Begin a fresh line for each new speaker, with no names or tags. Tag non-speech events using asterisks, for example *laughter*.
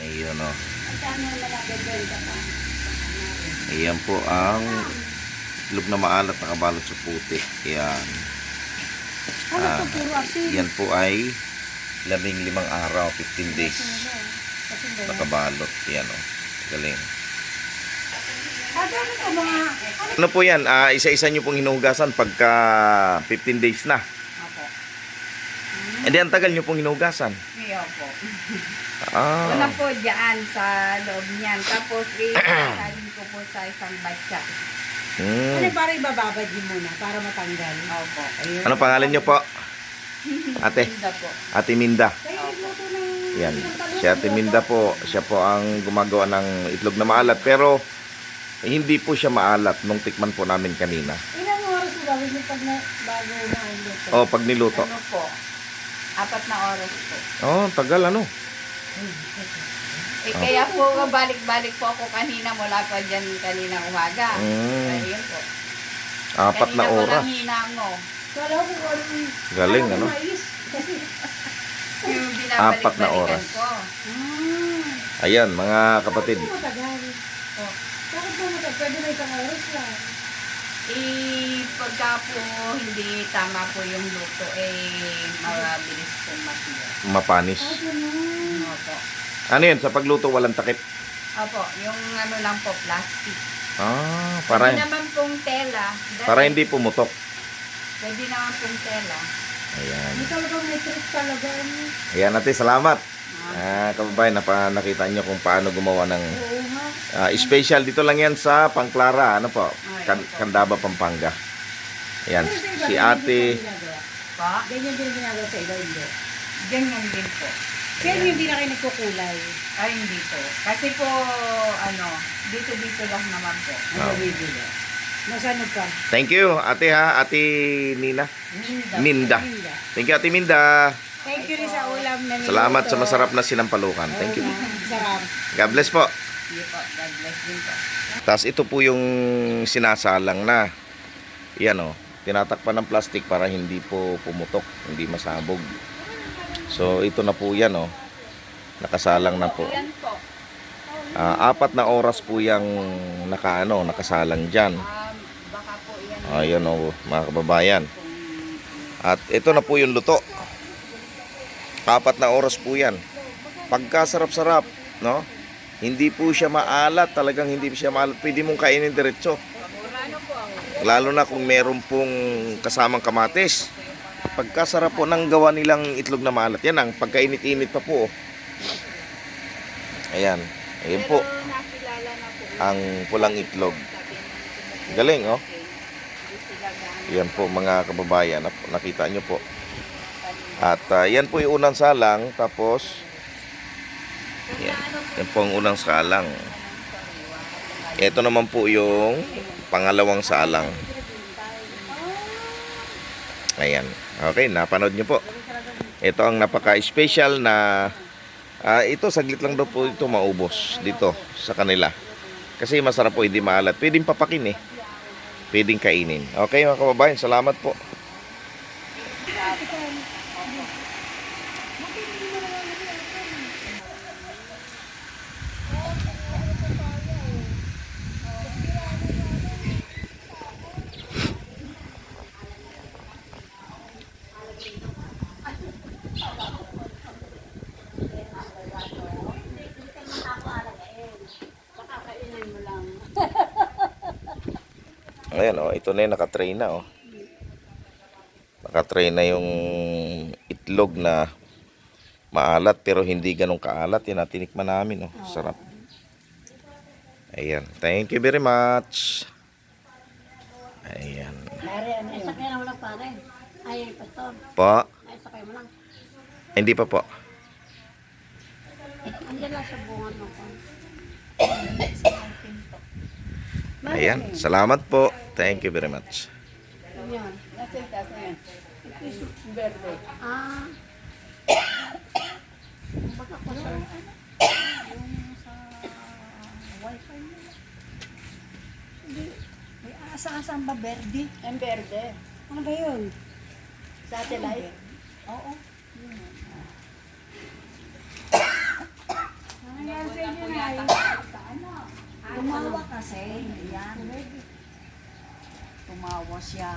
Ayun o.
Na nabibenta pa?
Ayan po ang itlog na maalat nakabalot sa puti. Ayan.
Ano
Ah? Yan po ay labing limang araw, 15 days nakabalot. Yan o. Galing.
Ah. Ano?
Po yan? Ah, isa-isa nyo pong hinuhugasan pagka 15 days na. Hindi, ang tagal nyo pong hinuhugasan.
Iyo po.
Ah.
Una po dyan sa loob niyan. Tapos *clears throat* isalin ko po sa isang batya.
Hmm.
Ano para ibababad din muna para matanggal?
Opo. Ayun.
Ano pangalan nyo po? *laughs* Ate.
Ganda po.
Ate Minda.
Kaya.
Yan. Si Ate Minda po, siya po ang gumagawa ng itlog na maalat. Pero, hindi po siya maalat nung tikman po namin kanina.
Ilang oras yung pag na, bago na luto?
Oh, pag niluto.
Ano po? Apat na oras po.
Oh, tagal ano.
Eh, kaya po, balik-balik po ako kanina mula pa dyan kanina umaga.
Mm.
Ayun po.
Apat na
kanina
oras.
Kanina hinango.
Kala ko kung ano.
Galing,
Kala ko
ano?
mais. Kasi...
Yung *laughs*
Apat na oras.
ko.
Ah.
Ayan, mga kapatid.
Bakit po matagal?
Oh.
Bakit po matagal? Pwede na isang oras lang.
Eh, pagka po hindi tama po yung luto, eh, mabilis po matira.
Mapanis.
Ah.
Opo.
Ano yun? Sa pagluto, walang takip.
Opo, yung ano lang po, plastic.
Ah,
Pwede
para,
naman pong tela. dahil-
para hindi pumutok.
Pwede naman pong tela.
Ayan.
Hindi talagang may trick talaga. ano.
Ayan natin, salamat.
Ah,
Ah, kababayan, napa, nakita nyo kung paano gumawa ng
Oo nga.
ah, special. Dito lang yan sa Pangklara. Ano po? Candaba, Pampanga. Ayan,
Pero
si ate.
pa,
Ganyan din ginagawa sa iba, hindi.
ganyan din po.
Kaya hindi na kayo nagkukulay.
Ay, hindi po. Kasi po, ano, dito-dito lang naman po.
Ano
Ah.
bibili? Masanod ka?
Thank you, ate ha, ate Nina.
Minda.
Minda. Thank you, ate Minda.
Thank you rin sa ulam na niluto.
Salamat sa masarap na sinampalukan. Thank you.
Sarap.
God bless po.
Sige po, God bless din po.
Tapos ito po yung sinasalang na. Yan o. Tinatakpan ng plastic para hindi po pumutok, hindi masabog. So ito na po yan o. Nakasalang na po.
Yan po.
Ah, apat na oras po yung naka, ano, nakasalang dyan.
Um, baka po yan.
Ayan o mga kababayan. At ito na po yung luto. Apat na oras po yan. Pagkasarap-sarap, no? Hindi po siya maalat, talagang hindi siya maalat. Pwede mong kainin diretso. Lalo na kung meron pong kasamang kamatis. Pagkasarap po ng gawa nilang itlog na maalat. Yan ang pagkainit-init pa po. oh. Ayan. Ayan po ang pulang itlog. Galing, oh. Yan po mga kababayan. Nakita nyo po. At ah, yan po yung unang salang. Tapos, yan. Yan po ang unang salang. Ito naman po yung pangalawang salang. Ayan. Okay, napanood nyo po. Ito ang napaka-special na ah, ito saglit lang daw po ito maubos dito sa kanila. Kasi masarap po, hindi maalat. Pwedeng papakin eh. Pwedeng kainin. Okay mga kababayan, salamat po. Ayan oh, ito na yung nakatray na oh. Nakatray na yung itlog na maalat pero hindi ganun kaalat. Yan tinikman namin oh. Sarap. Ayan. Thank you very much. Ayan.
Yun? Sakay na mo lang pare. Ay, pastor.
Po.
Ay, sakay mo lang.
Hindi pa po.
Andiyan lang sa bunga mo. *coughs*
Ayan. Salamat po. Thank you very much.
Yan.
Yung taso yan.
Piso.
Verde.
Ah. Baka ko sa ano? Yung sa wifi mo. Hindi. May asa-asang ba verde?
Ang verde.
Ano ba yun?
Satellite.
Oo.
na po yata.
Tumawa kasi. Yan. Tumawa siya.